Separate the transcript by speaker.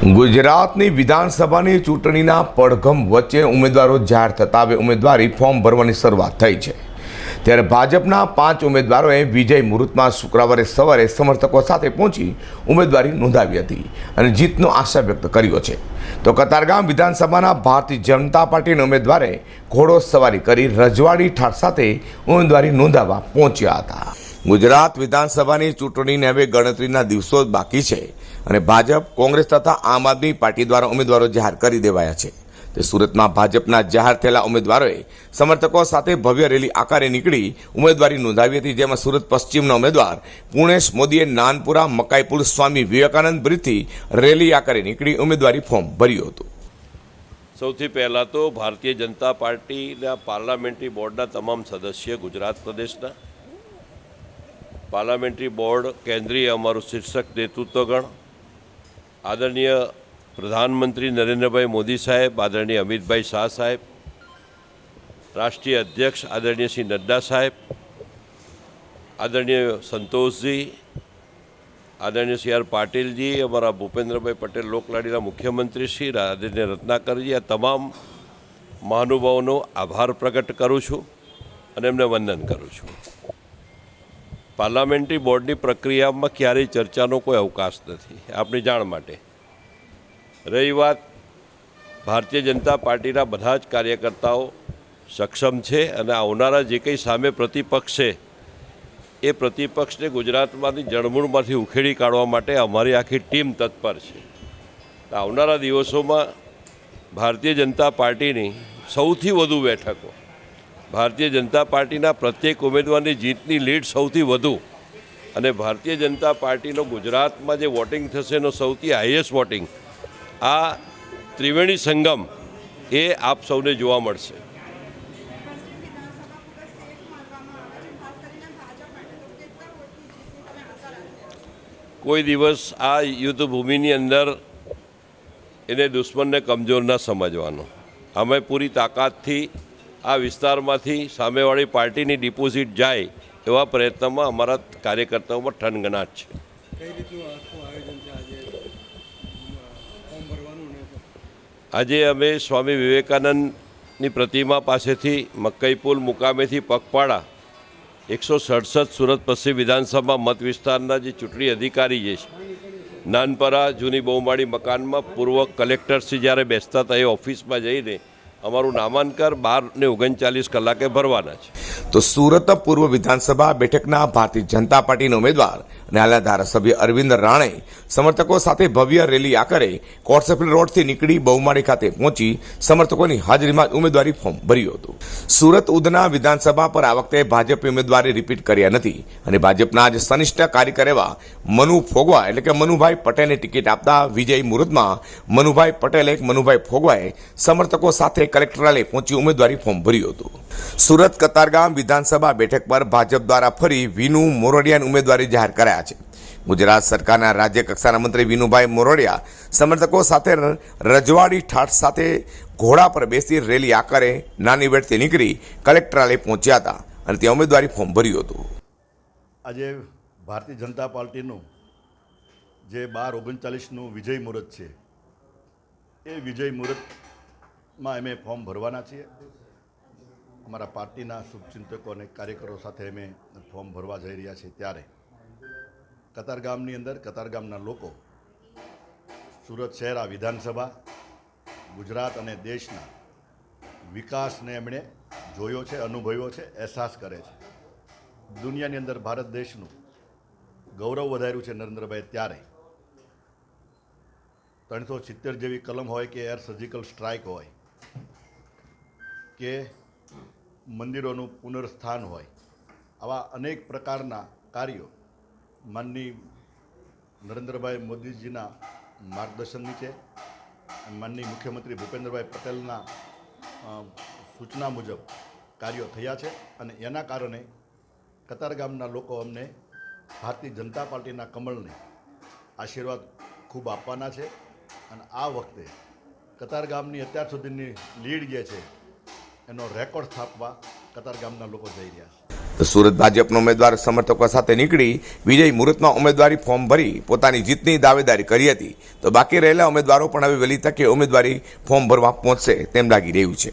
Speaker 1: ગુજરાતની વિધાનસભાની ચૂંટણીના પડઘમ વચ્ચે ઉમેદવારો જાહેર થતા હવે ઉમેદવારી ફોર્મ ભરવાની શરૂઆત થઈ છે. ત્યારે ભાજપના પાંચ ઉમેદવારોએ વિજય મુહૂર્તમાં શુક્રવારે સવારે સમર્થકો સાથે પહોંચી ઉમેદવારી નોંધાવી હતી અને જીતનો આશા વ્યક્ત કર્યો છે. તો કતારગામ વિધાનસભાના ભારતીય જનતા પાર્ટીના ઉમેદવારે ઘોડો સવારી કરી રજવાડી ઠાર સાથે ઉમેદવારી નોંધાવવા પહોંચ્યા હતા. ગુજરાત વિધાનસભાની ચૂંટણીને હવે ગણતરીના દિવસો જ બાકી છે. અને ભાજપ, કોંગ્રેસ તથા આમ આદમી પાર્ટી દ્વારા ઉમેદવારો જાહેર કરી દેવાયા છે. તે સુરતમાં ભાજપના જાહેર થયેલા ઉમેદવારોએ સમર્થકો સાથે ભવ્ય રેલી આકારે નીકળી ઉમેદવારી નોંધાવી હતી, જેમાં સુરત પશ્ચિમના ઉમેદવાર પુણેશ મોદીએ નાનપુરા, મકાઈપુર સ્વામી વિવેકાનંદ બ્રિજથી રેલી આકારે નીકળી ઉમેદવારી ફોર્મ ભર્યું હતું.
Speaker 2: સૌથી પહેલાં તો ભારતીય જનતા પાર્ટીના પાર્લામેન્ટરી બોર્ડના તમામ સદસ્ય ગુજરાત પ્રદેશના. પાર્લામેન્ટરી બોર્ડ કેન્દ્રીય અમારું શીર્ષક નેતૃત્વગણ આદરણીય પ્રધાનમંત્રી નરેન્દ્રભાઈ મોદી સાહેબ, આદરણીય અમિતભાઈ શાહ સાહેબ, રાષ્ટ્રીય અધ્યક્ષ આદરણીય શ્રી નડ્ડા સાહેબ, આદરણીય સંતોષજી, આદરણીય સી આર પાટીલજી, અમારા ભૂપેન્દ્રભાઈ પટેલ લોકલાડીના મુખ્યમંત્રી શ્રી આદરણીય રત્નાકરજી, આ તમામ મહાનુભાવોનો આભાર પ્રગટ કરું છું અને એમને વંદન કરું છું. પાર્લામેન્ટરી બોર્ડની પ્રક્રિયામાં ક્યારેય ચર્ચાનો કોઈ અવકાશ નથી આપણી જાણ માટે. રહી વાત, ભારતીય જનતા પાર્ટીના બધા જ કાર્યકર્તાઓ સક્ષમ છે અને આવનારા જે કંઈ સામે પ્રતિપક્ષ છે, એ પ્રતિપક્ષને ગુજરાતમાંથી જળમૂળમાંથી ઉખેડી કાઢવા માટે અમારી આખી ટીમ તત્પર છે. આવનારા દિવસોમાં ભારતીય જનતા પાર્ટીની સૌથી વધુ બેઠકો ભારતીય જનતા પાર્ટીના પ્રત્યેક ઉમેદવારની જીતની લીડ સૌથી વધુ. અને ભારતીય જનતા પાર્ટીનો ગુજરાતમાં જે વોટિંગ થશે એનો સૌથી હાઈએસ્ટ વોટિંગ. આ ત્રિવેણી સંગમ એ આપ સૌને જોવા મળશે. કોઈ દિવસ આ યુદ્ધભૂમિની અંદર એને દુશ્મનને કમજોર ન સમજવાનો. અમે પૂરી તાકાતથી આ વિસ્તારમાંથી સામેવાળી પાર્ટીની ડિપોઝિટ જાય એવા પ્રયત્નમાં અમારા કાર્યકર્તાઓમાં ઠનગનાટ છે.
Speaker 3: આજે
Speaker 2: અમે સ્વામી વિવેકાનંદની પ્રતિમા પાસેથી મક્કઈપુલ મુકામેથી પગપાળા એકસો સડસઠ સુરત પશ્ચિમ વિધાનસભા મત વિસ્તારના જે ચૂંટણી અધિકારી જે છે નાનપરા જૂની બહુમાળી મકાનમાં પૂર્વ કલેક્ટરશ્રી જ્યારે બેસતા હતા એ ઓફિસમાં જઈને અમારું નામાંકન બાર ને ઓગણચાલીસ કલાકે ભરવાના છે.
Speaker 1: તો સુરત પૂર્વ વિધાનસભા બેઠકના ભારતીય જનતા પાર્ટીના ઉમેદવાર અને ધારાસભ્ય અરવિંદ રાણે સમર્થકો સાથે ભવ્ય રેલી આકરે કોટસફીલ રોડથી નીકળી બહુમાળી ખાતે પહોંચી સમર્થકોની હાજરીમાં ઉમેદવારી ફોર્મ ભર્યું હતું. સુરત ઉધના વિધાનસભા પર આ વખતે ભાજપે ઉમેદવારી રિપીટ કર્યા નથી અને ભાજપના જ સનિષ્ઠ કાર્યકર એવા મનુ ફોગવા એટલે કે મનુભાઈ પટેલને ટિકિટ આપતા વિજય મુહૂર્તમાં મનુભાઈ પટેલે મનુભાઈ ફોગવાએ સમર્થકો સાથે કલેક્ટરાલય પહોંચી ઉમેદવારી ફોર્મ ભર્યું હતું. સુરત કતારગામ વિધાનસભા બેઠક પર ભાજપ દ્વારા ફરી વિનુ મોરડિયાની ઉમેદવારી જાહેર કરાયા છે. ગુજરાત સરકારના રાજ્ય કક્ષાના મંત્રી વિનુભાઈ મોરડિયા સમર્થકો સાથે રજવાડી ઠાઠ સાથે ઘોડા પર બેસી રેલી આકારે નાની વેડથી નીકળી કલેક્ટરાલય પહોંચ્યા હતા અને ત્યાં ઉમેદવારી ફોર્મ ભર્યું હતું.
Speaker 4: આજે ભારતીય જનતા પાર્ટીનું જે બાર ઓગણચાલીસનું વિજય મુહૂર્ત છે, એ વિજય મુહૂર્તમાં અમે ફોર્મ ભરવાના છીએ. અમારા પાર્ટીના શુભચિંતકો અને કાર્યકરો સાથે અમે ફોર્મ ભરવા જઈ રહ્યા છીએ ત્યારે કતારગામની અંદર કતારગામના લોકો, સુરત શહેર, આ વિધાનસભા, ગુજરાત અને દેશના વિકાસને એમણે જોયો છે, અનુભવ્યો છે, અહેસાસ કરે છે. દુનિયાની અંદર ભારત દેશનું ગૌરવ વધાર્યું છે નરેન્દ્રભાઈ ત્યારે. ત્રણસો સિત્તેર જેવી કલમ હોય કે એર સર્જિકલ સ્ટ્રાઇક હોય કે મંદિરોનું પુનર્સ્થાન હોય, આવા અનેક પ્રકારના કાર્યો માનની નરેન્દ્રભાઈ મોદીજીના માર્ગદર્શન નીચે માનની મુખ્યમંત્રી ભૂપેન્દ્રભાઈ પટેલના સૂચના મુજબ કાર્યો થયા છે અને એના કારણે કતારગામના લોકો અમને ભારતીય જનતા પાર્ટીના કમળને આશીર્વાદ ખૂબ આપવાના છે. અને આ વખતે કતારગામની અત્યાર સુધીની લીડ જે છે એનો રેકોર્ડ સ્થાપવા કતારગામના લોકો જઈ રહ્યા
Speaker 1: સુરત ભાજપના ઉમેદવાર સમર્થકો સાથે નીકળી વિજય મુહૂર્તમાં ઉમેદવારી ફોર્મ ભરી પોતાની જીતની દાવેદારી કરી હતી. તો બાકી રહેલા ઉમેદવારો પણ હવે વહેલી તકે ઉમેદવારી ફોર્મ ભરવા પહોંચશે તેમ લાગી રહ્યું છે.